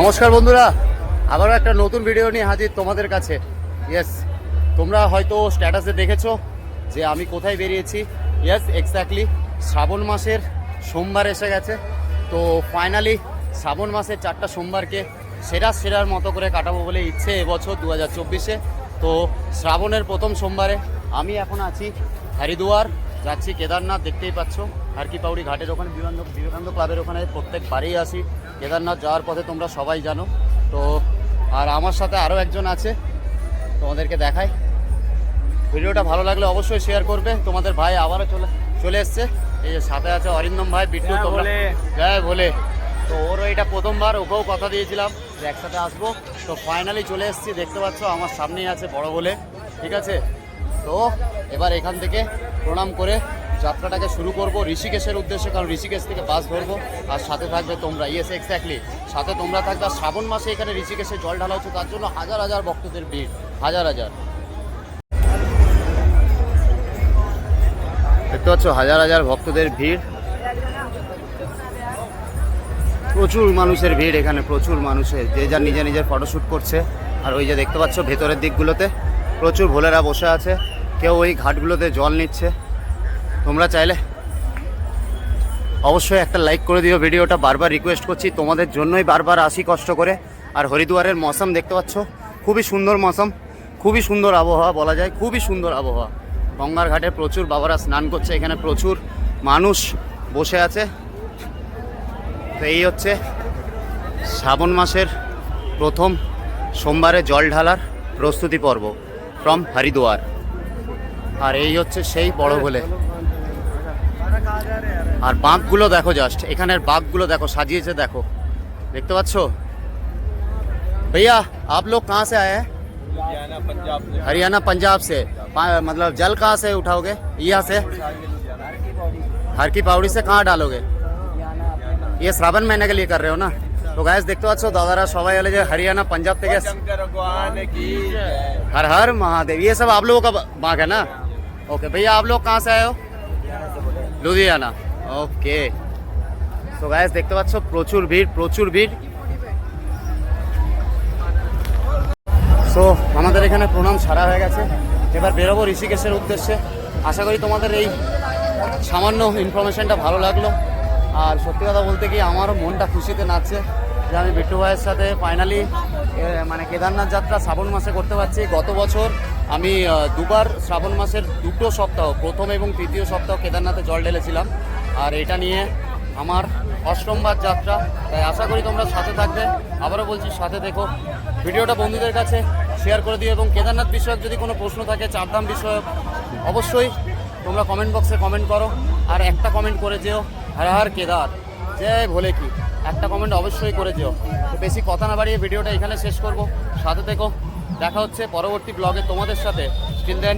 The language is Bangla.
নমস্কার বন্ধুরা, আবারও একটা নতুন ভিডিও নিয়ে হাজির তোমাদের কাছে। ইয়েস তোমরা হয়তো স্ট্যাটাসে দেখেছ যে আমি কোথায় বেরিয়েছি। ইয়েস এক্স্যাক্টলি শ্রাবণ মাসের সোমবার এসে গেছে। তো ফাইনালি শ্রাবণ মাসের চারটা সোমবারকে সেরা সেরার মতো করে কাটাবো বলে ইচ্ছে এবছর দু হাজার চব্বিশে। তো শ্রাবণের প্রথম সোমবারে আমি এখন আছি হরিদুয়ার, যাচ্ছি কেদারনাথ, দেখতেই পাচ্ছ। আর কি পাউড়ি ঘাটের ওখানে বিবেকানন্দ বিবেকানন্দ ক্লাবের ওখানে প্রত্যেকবারেই আসি। কেদারনাথ যাওয়ার পথে তোমরা সবাই জানো। তো আর আমার সাথে আরও একজন আছে তোমাদেরকে দেখাই। ভিডিওটা ভালো লাগলে অবশ্যই শেয়ার করবে। তোমাদের ভাই আবারও চলে চলে এসছে। এই যে সাথে আছে অরিন্দম ভাই বিট্টু তোমরা। জয় বলে তো ওরও এটা প্রথমবার ওকেও কথা দিয়েছিলাম যে একসাথে আসব। তো ফাইনালি চলে এসেছি দেখতে পাচ্ছ আমার সামনেই আছে বড় বলে ঠিক আছে? তো এবার এখান থেকে প্রণাম করে যাত্রাটাকে শুরু করব ঋষিকেশের উদ্দেশ্যে, কারণ ঋষিকেশ থেকে বাস ধরবো। আর সাথে থাকবে তোমরা ইয়েস এক্স্যাক্টলি সাথে তোমরা থাকবে, আর শ্রাবণ মাসে এখানে ঋষিকেশে জল ঢালা হচ্ছে, তার জন্য হাজার হাজার ভক্তদের ভিড়, হাজার হাজার। দেখতে পাচ্ছ, হাজার হাজার ভক্তদের ভিড়। প্রচুর মানুষের ভিড় এখানে, প্রচুর মানুষের, যে যার নিজে নিজের ফটোশ্যুট করছে। আর ওই যে দেখতে পাচ্ছ, ভেতরের দিকগুলোতে প্রচুর ভোলেরা বসে আছে। কেউ ওই ঘাটগুলোতে জল নিচ্ছে। তোমরা চাইলে অবশ্যই একটা লাইক করে দিও ভিডিওটা। বারবার রিকোয়েস্ট করছি তোমাদের জন্যই বারবার আসি কষ্ট করে। আর হরিদুয়ারের মৌসুম দেখতে পাচ্ছ, খুবই সুন্দর মৌসুম, খুবই সুন্দর আবহাওয়া বলা যায়, খুবই সুন্দর আবহাওয়া। গঙ্গার ঘাটে প্রচুর বাবারা স্নান করছে, এখানে প্রচুর মানুষ বসে আছে। তো এই হচ্ছে শ্রাবণ মাসের প্রথম সোমবারে জল ঢালার প্রস্তুতি পর্ব ফ্রম হরিদুয়ার। আর এই হচ্ছে সেই বড় বলে আর বাঁকগুলো দেখো জাস্ট এখানের বাঁকগুলো দেখো সাজিয়েছে দেখো দেখতে পাচ্ছ भैया आप लोग कहाँ से आए हैं हरियाणा पंजाब से हरियाणा पंजाब से पा- मतलब जल कहाँ से उठाओगे यहाँ से हर की पावड़ी से कहाँ डालोगे ये श्रावण महीने के लिए कर रहे हो ना তো গাইস দেখতে পাচ্ছ দাদারা সবাই হলে যে হরিয়ানা পাঞ্জাব থেকে এসছে। शंकर भगवान की जय। हर हर महादेव ये सब आप लोगों का बाग है ना ओके भैया आप लोग कहाँ से आए हो লুধিয়ানা। ওকে তো গাইস দেখতে পাচ্ছ, প্রচুর ভিড় প্রচুর ভিড়। সো আমাদের এখানে প্রণাম সারা হয়ে গেছে। এবার বেরোবো ঋষিকেশের উদ্দেশ্যে। আশা করি তোমাদের এই সামান্য ইনফরমেশনটা ভালো লাগল। আর সত্যি কথা বলতে কি আমারও মনটা খুশিতে নাচছে। যে আমি বিট্টু ভাইয়ের সাথে ফাইনালি মানে কেদারনাথ যাত্রা শ্রাবণ মাসে করতে পারছি। গত বছর আমি দুবার শ্রাবণ মাসের দুটো সপ্তাহ, প্রথম এবং তৃতীয় সপ্তাহ কেদারনাথে জল ঢেলেছিলাম। আর এটা নিয়ে আমার অষ্টমবার যাত্রা। তাই আশা করি তোমরা সাথে থাকবে। আবারও বলছি, সাথে দেখো। ভিডিওটা বন্ধুদের কাছে শেয়ার করে দিও এবং কেদারনাথ বিষয়ক যদি কোনো প্রশ্ন থাকে, চারধাম বিষয়ক, অবশ্যই তোমরা কমেন্ট বক্সে কমেন্ট করো। আর একটা কমেন্ট করে যেও। হর হর কেদার। জয় ভোলে কি একটা কমেন্ট অবশ্যই করে যেও। তো বেশি কথা না বাড়িয়ে ভিডিওটা এখানে শেষ করব। সাথে থেকো। দেখা হচ্ছে পরবর্তী ব্লগে তোমাদের সাথে। স্টিল দেন